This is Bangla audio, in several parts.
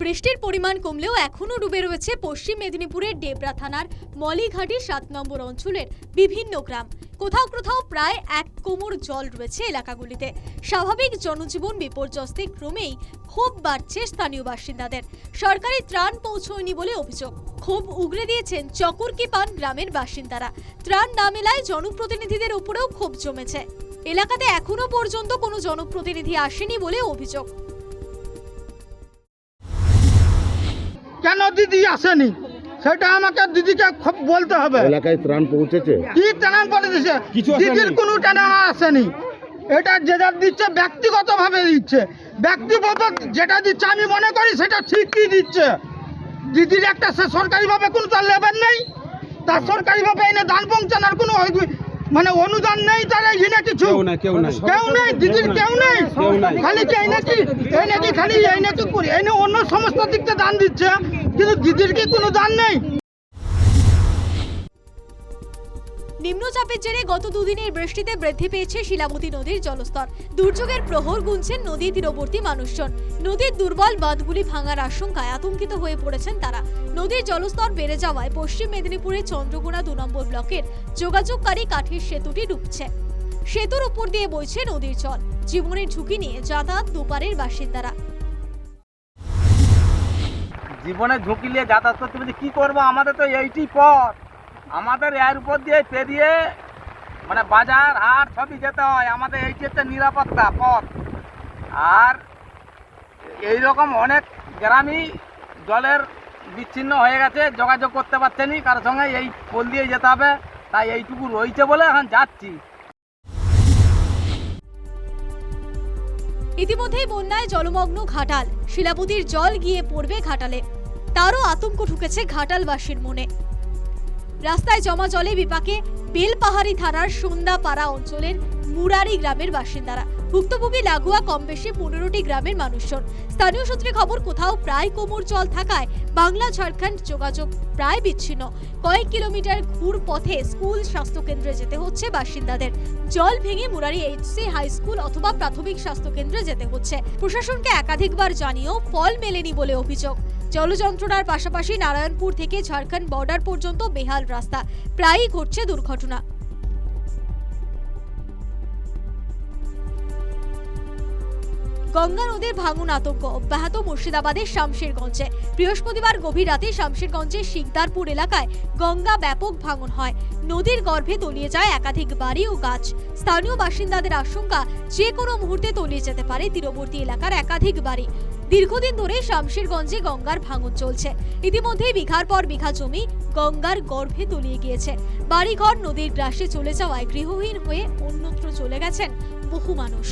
বৃষ্টির পরিমাণ কমলেও এখনও ডুবে রয়েছে পশ্চিম মেদিনীপুরের ডেবরা থানার মলিঘাটি সাত নম্বর অঞ্চলের বিভিন্ন গ্রাম। কোথাও কোথাও প্রায় এক কোমর জল রয়েছে এলাকাগুলিতে। স্বাভাবিক জনজীবন বিপর্যস্তে ক্রমেই ক্ষোভ বাড়ছে স্থানীয় বাসিন্দাদের। সরকারি ত্রাণ পৌঁছয়নি বলে অভিযোগ। ক্ষোভ উগরে দিয়েছেন চকরকি পান গ্রামের বাসিন্দারা। ত্রাণ না মেলায় জনপ্রতিনিধিদের উপরেও ক্ষোভ জমেছে। এলাকাতে এখনও পর্যন্ত কোনো জনপ্রতিনিধি আসেনি বলে অভিযোগ। কেন দিদি আসেনি? সেটা আমাকে দিদিকে খুব বলতে হবে। এলাকায় ত্রাণ পৌঁছেছে? কি দিচ্ছে কিছু দিদির কোনো টানা আসেনি। এটা যেটা দিচ্ছে ব্যক্তিগতভাবে দিচ্ছে। ব্যক্তিগত যেটা দিচ্ছে আমি মনে করি সেটা ঠিকই দিচ্ছে। দিদির একটা সে সরকারিভাবে কোনো তার লেবার নেই। তার সরকারিভাবে এনে দান পৌঁছানোর কোনো মানে অনুদান নেই তারা ই না কিছু কেউ নাই, কেউ নাই। কেউ নেই দিদির কেউ নেই। খালি কি এই নাকি এই নাকি খালি এই নাকি করি এই না অন্য সমস্ত দিকতে দান দিচ্ছে কিন্তু দিদির কি কোনো দান নেই নিম্নচাপের জেরে গত দুদিনের বৃষ্টিতে বৃদ্ধি পেয়েছে শিলাবতী নদীর জলস্তর। দুর্যোগের প্রহর গুনছেন নদী তীরবর্তী মানুষজন। নদীর দুর্বল বাঁধগুলি ভাঙার আশঙ্কায় আতঙ্কিত হয়ে পড়েছেন তারা। নদীর জলস্তর বেড়ে যাওয়ায় পশ্চিম মেদিনীপুরের চন্দ্রকোনা দু নম্বর ব্লকের যোগাযোগকারী কাঠের সেতুটি ডুবছে। সেতুর উপর দিয়ে বইছে নদীর জল। জীবনের ঝুঁকি নিয়ে যাতায়াত দুপারের বাসিন্দারা। জীবনে ঝুঁকি নিয়ে যাতায়াত করতে কী করব? আমাদের তো এইটি পথ। আমাদের এর উপর দিয়ে পেরিয়ে মানে বাজার, হাট সবই যেতে হয়। আমাদের এইটি হচ্ছে নিরাপত্তা পথ। আর এই রকম অনেক গ্রামই জলের বিচ্ছিন্ন হয়ে গেছে, যোগাযোগ করতে পারছেনি কারোর সঙ্গে এই পোল দিয়ে যেতে হবে। তাই এইটুকু রয়েছে বলে এখন যাচ্ছি। ইতিমধ্যেই বন্যায় জলমগ্ন ঘাটাল। শিলাবতীর জল গিয়ে পড়বে ঘাটালে। তারও আতঙ্ক ঢুকেছে ঘাটালবাসীর মনে। রাস্তায় জমা জলে বিপাকে বেলপাহাড়ি থানার সন্ধ্যাপাড়া অঞ্চলের মুরারি গ্রামের বাসিন্দারা। ভুক্তভোগী লাগোয়া কম বেশি পনেরোটি গ্রামের মানুষজন। স্থানীয় সূত্রে খবর, কোথাও প্রায় কোমর জল থাকায় বাংলা ঝাড়খণ্ড যোগাযোগ প্রায় বিচ্ছিন্ন। কয়েক কিলোমিটার ঘুর পথে স্কুল, স্বাস্থ্যকেন্দ্রে যেতে হচ্ছে বাসিন্দাদের। জল ভেঙে মুরারি এইচসি হাই স্কুল অথবা প্রাথমিক স্বাস্থ্যকেন্দ্রে যেতে হচ্ছে। প্রশাসনকে একাধিকবার জানিয়েও ফল মেলেনি বলে অভিযোগ। জলযন্ত্রণার পাশাপাশি নারায়ণপুর থেকে ঝাড়খণ্ড বর্ডার পর্যন্ত বেহাল রাস্তা। প্রায়ই ঘটছে দুর্ঘটনা। গঙ্গা নদীর ভাঙন আতঙ্ক। অব্যাহত মুর্শিদাবাদের শামশেরগঞ্জে। বৃহস্পতিবার গভীর রাতে শামশেরগঞ্জের শিকদারপুর এলাকায় গঙ্গা ব্যাপক ভাঙন হয়। নদীর গর্ভে তলিয়ে যায় একাধিক বাড়ি ও গাছ। স্থানীয় বাসিন্দাদের আশঙ্কা, যে কোনো মুহূর্তে তলিয়ে যেতে পারে তীরবর্তী এলাকার একাধিক বাড়ি। দীর্ঘদিন ধরে শামশেরগঞ্জে গঙ্গার ভাঙন চলছে। ইতিমধ্যেই বিঘার পর বিঘা জমি গঙ্গার গর্ভে তলিয়ে গিয়েছে। বাড়িঘর, নদীর গ্রাসে চলে যাওয়ায় গৃহহীন হয়ে অন্যত্র চলে গেছেন বহু মানুষ।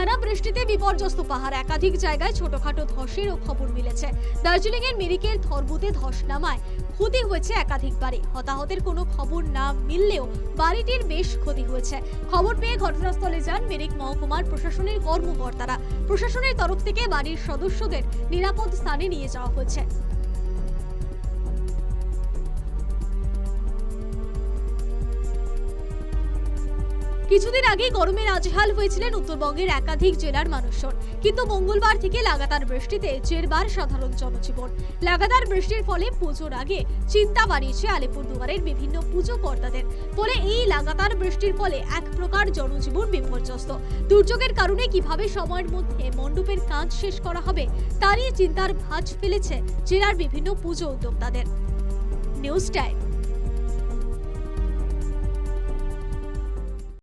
টানা বৃষ্টিতে বিপর্যস্ত পাহাড়। একাধিক জায়গায় ছোটখাটো ধসেরও খবর মিলেছে। দার্জিলিং এর মিরিকের থরবুতে ধস নামায়। ক্ষতি হয়েছে একাধিক বাড়ি হতাহতের কোনো খবর না মিললেও বাড়িটির বেশ ক্ষতি হয়েছে। খবর পেয়ে ঘটনাস্থলে যান মিরিক মহকুমার প্রশাসনের কর্মকর্তারা। প্রশাসনের তরফ থেকে বাড়ির সদস্যদের নিরাপদ স্থানে নিয়ে যাওয়া হয়েছে। কিছুদিন আগে গরমে নাজেহাল হয়েছিলেন উত্তরবঙ্গের একাধিক জেলার মানুষজন। কিন্তু মঙ্গলবার থেকে লাগাতার বৃষ্টিতে জেরবার সাধারণ জনজীবন। লাগাতার বৃষ্টির ফলে পুজোর আগে চিন্তা বাড়িয়েছে আলিপুরদুয়ারের বিভিন্ন পুজো কর্তাদের ফলে এই লাগাতার বৃষ্টির ফলে এক প্রকার জনজীবন বিপর্যস্ত। দুর্যোগের কারণে কীভাবে সময়ের মধ্যে মণ্ডপের কাজ শেষ করা হবে তা নিয়ে চিন্তার ভাঁজ ফেলেছে জেলার বিভিন্ন পুজো উদ্যোক্তাদের। News time.